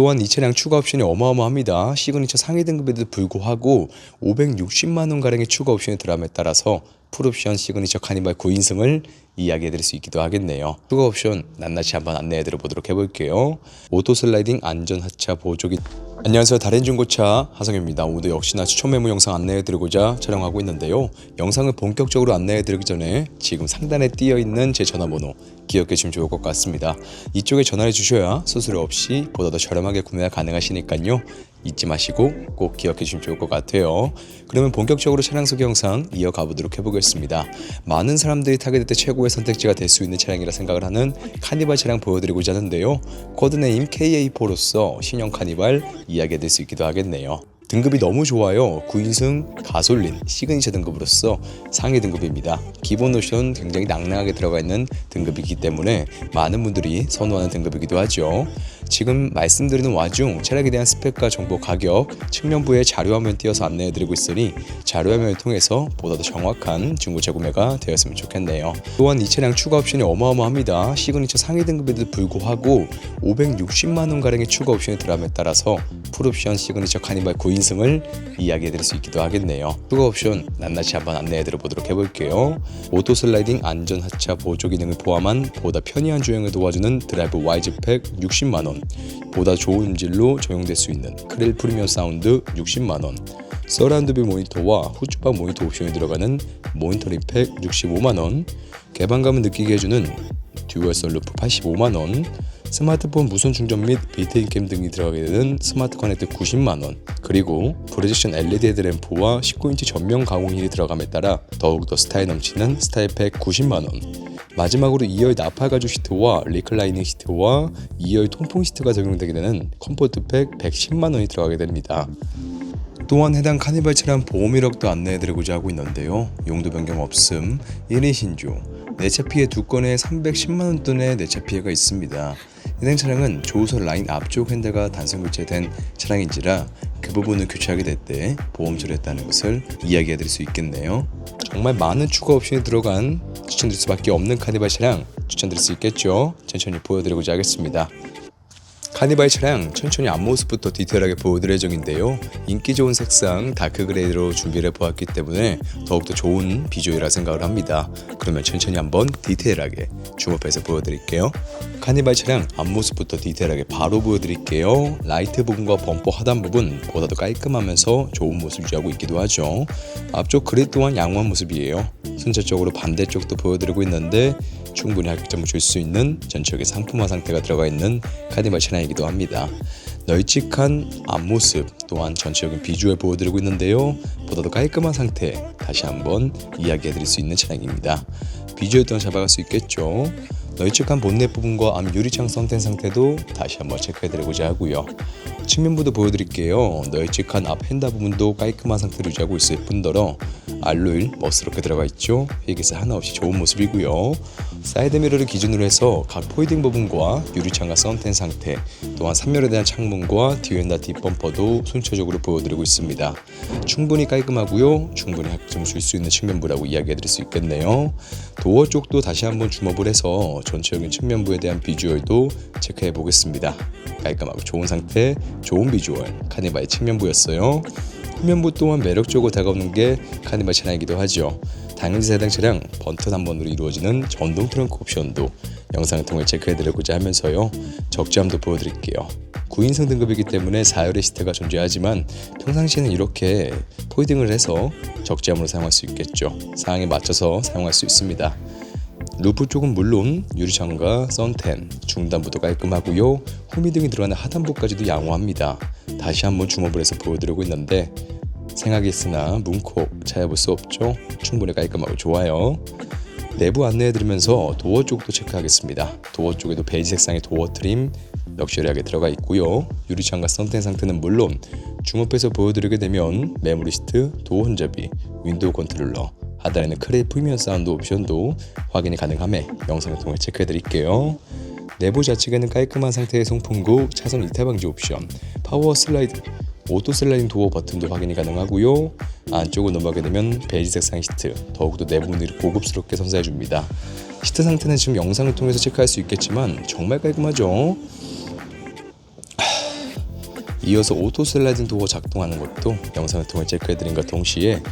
또한 이 차량 추가 옵션이 어마어마합니다. 시그니처 상위 등급에도 불구하고 560만 원 가량의 추가 옵션이 들어감에 따라서 풀옵션 시그니처 카니발 9인승을 이야기해 드릴 수 있기도 하겠네요. 추가 옵션 낱낱이 한번 안내해 드려 보도록 해볼게요. 오토 슬라이딩 안전 하차 보조기 안녕하세요. 다른 중고차 하성입니다. 오늘도 역시나 추천 메모 영상 안내해 드리고자 촬영하고 있는데요. 영상을 본격적으로 안내해 드리기 전에 지금 상단에 띄어 있는 제 전화번호 기억해 주시면 좋을 것 같습니다. 이쪽에 전화해 주셔야 수수료 없이 보다 더 저렴하게 구매가 가능하시니까요. 잊지 마시고 꼭 기억해 주시면 좋을 것 같아요. 그러면 본격적으로 차량 소개 영상 이어가 보도록 해보겠습니다. 많은 사람들이 타게 될 때 최고의 선택지가 될 수 있는 차량이라 생각을 하는 카니발 차량 보여드리고자 하는데요. 코드네임 KA4로서 신형 카니발 이야기해 드릴 수 있기도 하겠네요. 등급이 너무 좋아요. 9인승 가솔린 시그니처 등급으로서 상위 등급입니다. 기본 옵션 굉장히 낭낭하게 들어가 있는 등급이기 때문에 많은 분들이 선호하는 등급이기도 하죠. 지금 말씀드리는 와중 차량에 대한 스펙과 정보 가격 측면부에 자료화면 띄어서 안내해드리고 있으니 자료화면을 통해서 보다 더 정확한 중고차 구매가 되었으면 좋겠네요. 또한 이 차량 추가 옵션이 어마어마합니다. 시그니처 상위 등급에도 불구하고 560만 원 가량의 추가 옵션이 들어감에 따라서 풀옵션 시그니처 카니발 9인승을 이야기해드릴 수 있기도 하겠네요. 추가 옵션 낱낱이 한번 안내해드려 보도록 해볼게요. 오토 슬라이딩 안전 하차 보조 기능을 포함한 보다 편리한 주행을 도와주는 드라이브 와이즈 팩 60만 원, 보다 좋은 음질로 적용될 수 있는 크릴 프리미엄 사운드 60만 원. 서라운드 뷰 모니터와 후추박 모니터 옵션이 들어가는 모니터링 팩 65만 원, 개방감을 느끼게 해주는 듀얼 썰루프 85만 원, 스마트폰 무선 충전 및 비트인 캠 등이 들어가게 되는 스마트 커넥트 90만 원, 그리고 프로젝션 LED 헤드램프와 19인치 전면 가공 힐이 들어감에 따라 더욱더 스타일 넘치는 스타일 팩 90만 원. 마지막으로 2열 나팔 가죽 시트와 리클라이닝 시트와 2열 통풍 시트가 적용되게 되는 컴포트 팩 110만 원이 들어가게 됩니다. 또한 해당 카니발 차량 보험 이력도 안내해드리고자 하고 있는데요. 용도 변경 없음, 1인 신조, 내차 피해 두 건에 310만 원 돈의 내차 피해가 있습니다. 해당 차량은 조우선 라인 앞쪽 핸들과 단선 교체된 차량인지라 그 부분을 교체하게 될 때 보험 처리했다는 것을 이야기해 드릴 수 있겠네요. 정말 많은 추가 옵션이 들어간 추천드릴 수밖에 없는 카니발 차량 추천드릴 수 있겠죠. 천천히 보여드리고자 하겠습니다. 카니발 차량 천천히 앞모습부터 디테일하게 보여드릴 예정인데요. 인기 좋은 색상 다크 그레이로 준비를 해보았기 때문에 더욱더 좋은 비주얼이라 생각을 합니다. 그러면 천천히 한번 디테일하게 줌업해서 보여드릴게요. 카니발 차량 앞모습부터 디테일하게 바로 보여드릴게요. 라이트 부분과 범퍼 하단 부분 보다도 깔끔하면서 좋은 모습 유지하고 있기도 하죠. 앞쪽 그릴 또한 양호한 모습이에요. 순차적으로 반대쪽도 보여드리고 있는데 충분히 합격점을 줄 수 있는 전체적인 상품화 상태가 들어가 있는 카니발 차량이기도 합니다. 널찍한 앞모습 또한 전체적인 비주얼 보여드리고 있는데요. 보다도 깔끔한 상태 다시 한번 이야기해드릴 수 있는 차량입니다. 비주얼 또한 잡아갈 수 있겠죠. 널찍한 본넷 부분과 앞 유리창 선된 상태도 다시 한번 체크해드리고자 하고요. 측면부도 보여드릴게요. 널찍한 앞 핸다 부분도 깔끔한 상태로 유지하고 있을 뿐더러 알로일 멋스럽게 들어가 있죠. 휘기스 하나 없이 좋은 모습이고요. 사이드 미러를 기준으로 해서 각 포이딩 부분과 유리창과 썬텐 상태, 또한 3열에 대한 창문과 뒤엔다 뒷범퍼도 순차적으로 보여드리고 있습니다. 충분히 깔끔하고요. 충분히 학점 줄 수 있는 측면부라고 이야기해드릴 수 있겠네요. 도어 쪽도 다시 한번 줌업을 해서 전체적인 측면부에 대한 비주얼도 체크해 보겠습니다. 깔끔하고 좋은 상태, 좋은 비주얼, 카니발 측면부였어요. 후면부 또한 매력적으로 다가오는 게 카니발 차량이기도 하죠. 당연히 해당 차량 번트 한 번으로 이루어지는 전동 트렁크 옵션도 영상을 통해 체크해드리고자 하면서요. 적재함도 보여드릴게요. 9인승 등급이기 때문에 4열의 시트가 존재하지만 평상시에는 이렇게 포이딩을 해서 적재함으로 사용할 수 있겠죠. 상황에 맞춰서 사용할 수 있습니다. 루프 쪽은 물론 유리창과 선텐, 중단부도 깔끔하고요. 호미등이 들어가는 하단부까지도 양호합니다. 다시 한번 줌업을 해서 보여드리고 있는데 생각이 있으나 문콕 찾아볼 수 없죠. 충분히 깔끔하고 좋아요. 내부 안내해드리면서 도어 쪽도 체크하겠습니다. 도어 쪽에도 베이지 색상의 도어 트림 럭셔리하게 들어가 있고요. 유리창과 선텐 상태는 물론 줌업해서 보여드리게 되면 메모리 시트, 도어 혼잡이, 윈도우 컨트롤러, 하단에는 크레이 프리미엄 사운드 옵션도 확인이 가능함에 영상을 통해 체크해드릴게요. 내부 좌측에는 깔끔한 상태의 송풍구, 차선 이탈 방지 옵션, 파워 슬라이드, 오토 슬라이딩 도어 버튼도 확인이 가능하고요. 안쪽으로 넘어가게 되면 베이지 색상 시트, 더욱더 내부분들이 고급스럽게 선사해 줍니다. 시트 상태는 지금 영상을 통해서 체크할 수 있겠지만 정말 깔끔하죠. 이어서 오토 슬라이딩 도어 작동하는 것도 영상을 통해 체크해드린과 동시에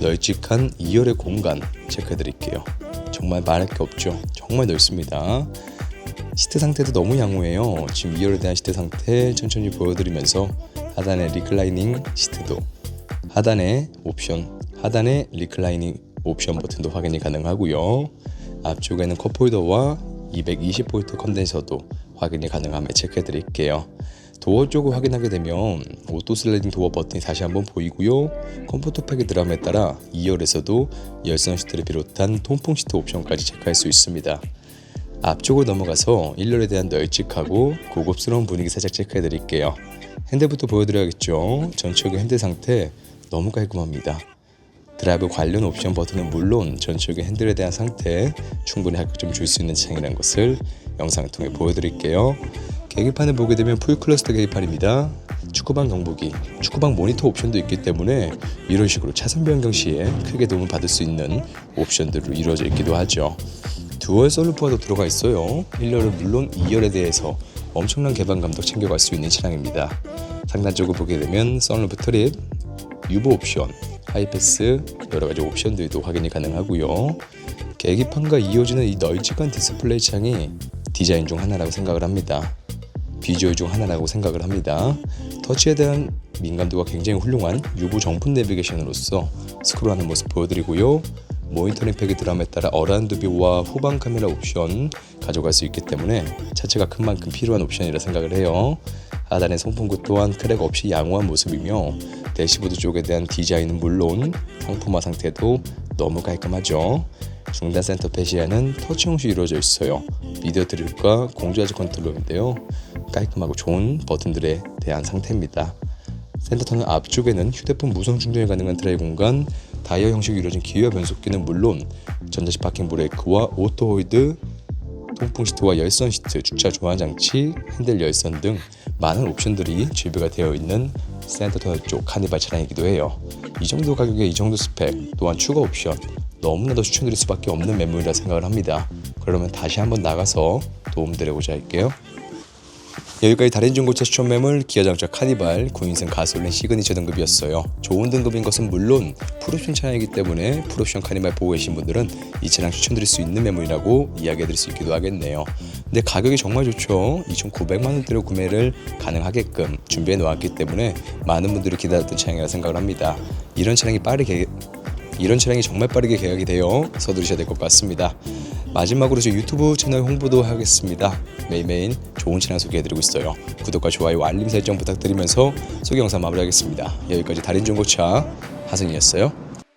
널찍한 2열의 공간 체크해드릴게요. 정말 말할 게 없죠. 정말 넓습니다. 시트 상태도 너무 양호해요. 지금 2열에 대한 시트 상태 천천히 보여드리면서 하단에 리클라이닝 시트도 하단에 옵션, 하단에 리클라이닝 옵션 버튼도 확인이 가능하고요. 앞쪽에는 컵홀더와 220V 컨덴서도 확인이 가능함에 체크해 드릴게요. 도어 쪽을 확인하게 되면 오토 슬라이딩 도어 버튼이 다시 한번 보이고요. 컴포트 팩의 드럼에 따라 2열에서도 열선 시트를 비롯한 통풍 시트 옵션까지 체크할 수 있습니다. 앞쪽으로 넘어가서 1열에 대한 널찍하고 고급스러운 분위기 살짝 체크해 드릴게요. 핸들부터 보여드려야겠죠. 전체적인 핸들 상태 너무 깔끔합니다. 드라이브 관련 옵션 버튼은 물론 전체적인 핸들에 대한 상태 충분히 합격점을 줄수 있는 차량이라는 것을 영상을 통해 보여드릴게요. 계기판을 보게 되면 풀 클러스터 계기판입니다. 축구방 경보기, 축구방 모니터 옵션도 있기 때문에 이런 식으로 차선 변경 시에 크게 도움을 받을 수 있는 옵션들로 이루어져 있기도 하죠. 듀얼 썰루프가 들어가 있어요. 1열은 물론 2열에 대해서 엄청난 개방감도 챙겨갈 수 있는 차량입니다. 상단 쪽을 보게 되면 썬루프 트립, 유보 옵션, 하이패스 여러 가지 옵션들도 확인이 가능하고요. 계기판과 이어지는 이 널찍한 디스플레이 창이 디자인 중 하나라고 생각을 합니다. 비주얼 중 하나라고 생각을 합니다. 터치에 대한 민감도가 굉장히 훌륭한 유보 정품 내비게이션으로서 스크롤하는 모습 보여드리고요. 모니터링 팩의 드럼에 따라 어라운드 뷰와 후방 카메라 옵션 가져갈 수 있기 때문에 차체가 큰 만큼 필요한 옵션이라 생각을 해요. 하단의 송풍구 또한 크랙 없이 양호한 모습이며 대시보드 쪽에 대한 디자인은 물론 상품화 상태도 너무 깔끔하죠. 중단 센터 페시아는 터치 형식 이루어져 있어요. 미디어 드립과 공조하지 컨트롤러인데요. 깔끔하고 좋은 버튼들에 대한 상태입니다. 센터 터널 앞쪽에는 휴대폰 무선 충전이 가능한 드라이 공간, 다이어 형식으로 이루어진 기어 변속기는 물론 전자식 파킹 브레이크와 오토 홀드, 통풍 시트와 열선 시트, 주차 조환 장치, 핸들 열선 등 많은 옵션들이 준비가 되어 있는 센터 터널 쪽 카니발 차량이기도 해요. 이 정도 가격에 이 정도 스펙, 또한 추가 옵션 너무나도 추천드릴 수밖에 없는 매물이라 생각을 합니다. 그러면 다시 한번 나가서 도움드려보자 할게요. 여기까지 다른 중고차 추천 매물 기아장차 카니발 9인승 가솔린 시그니처 등급이었어요. 좋은 등급인 것은 물론 풀옵션 차량이기 때문에 풀옵션 카니발 보고 계신 분들은 이 차량 추천드릴 수 있는 매물이라고 이야기해드릴 수 있기도 하겠네요. 근데 가격이 정말 좋죠. 2,900만 원대로 구매를 가능하게끔 준비해 놓았기 때문에 많은 분들이 기다렸던 차량이라 생각을 합니다. 이런 차량이 빠르게 이런 차량이 정말 빠르게 계약이 되어 서두르셔야 될 것 같습니다. 마지막으로 저 유튜브 채널 홍보도 하겠습니다. 매일매일 좋은 차량 소개해드리고 있어요. 구독과 좋아요, 알림 설정 부탁드리면서 소개 영상 마무리하겠습니다. 여기까지 달인 중고차 하승이었어요.